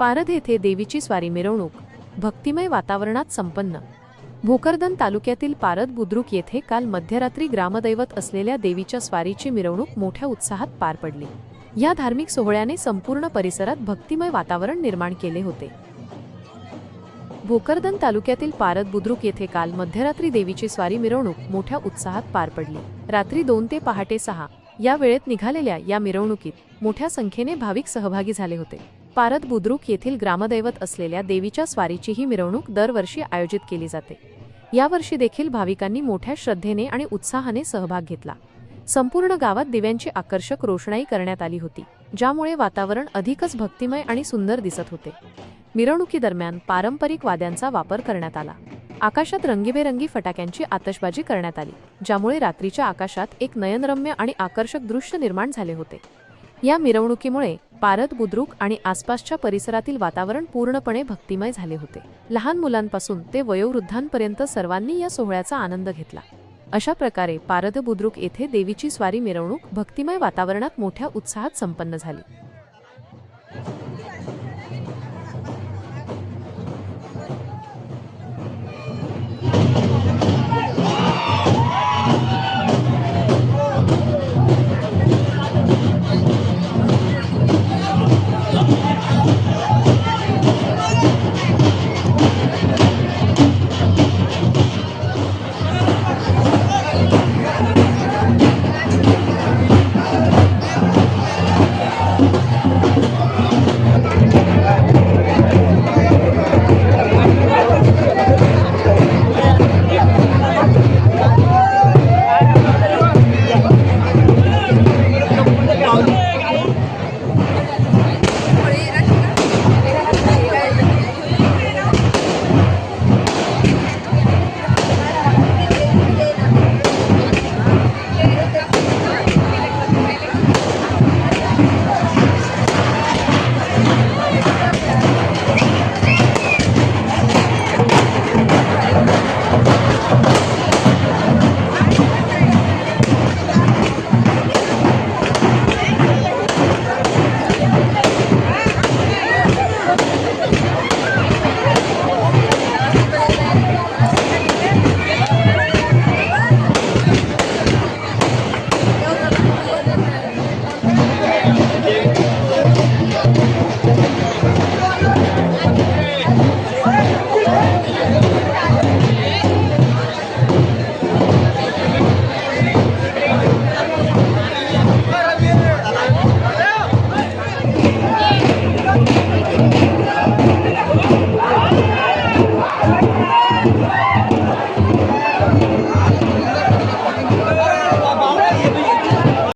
पारध येथे देवीची स्वारी मिरवणूक भक्तिमय वातावरणात संपन्न. भोकरदन तालुक्यातील पारद बुद्रुक येथे काल मध्यरात्री ग्रामदैवत असलेल्या देवीच्या स्वारीची मिरवणूक मोठ्या उत्साहात पार पडली. या धार्मिक सोहळ्याने संपूर्ण परिसरात भक्तिमय वातावरण निर्माण केले होते. भोकरदन तालुक्यातील पारद बुद्रुक येथे काल मध्यरात्री देवीची स्वारी मिरवणूक मोठ्या उत्साहात पार पडली. रात्री दोन ते पहाटे सहा या वेळेत निघालेल्या या मिरवणुकीत मोठ्या संख्येने भाविक सहभागी झाले होते. पारद बुद्रुक येथील ग्रामदैवत असलेल्या देवीच्या स्वारीची ही मिरवणूक दरवर्षी आयोजित केली जाते. यावर्षी देखील भाविकांनी मोठ्या श्रद्धेने आणि उत्साहाने सहभाग घेतला. संपूर्ण गावात दिव्यांची आकर्षक रोषणाई करण्यात आली होती ज्यामुळे वातावरण अधिकच भक्तिमय आणि सुंदर दिसत होते. मिरवणुकीदरम्यान पारंपरिक वाद्यांचा वापर करण्यात आला. आकाशात रंगीबेरंगी फटाक्यांची आतषबाजी करण्यात आली ज्यामुळे रात्रीच्या आकाशात एक नयनरम्य आणि आकर्षक दृश्य निर्माण झाले होते. या मिरवणुकीमुळे पारद बुद्रुक आणि आसपासच्या परिसरातील वातावरण पूर्णपणे भक्तिमय झाले होते. लहान मुलांपासून ते वयोवृद्धांपर्यंत सर्वांनी या सोहळ्याचा आनंद घेतला. अशा प्रकारे पारद बुद्रुक येथे देवीची स्वारी मिरवणूक भक्तिमय वातावरणात मोठ्या उत्साहात संपन्न झाली.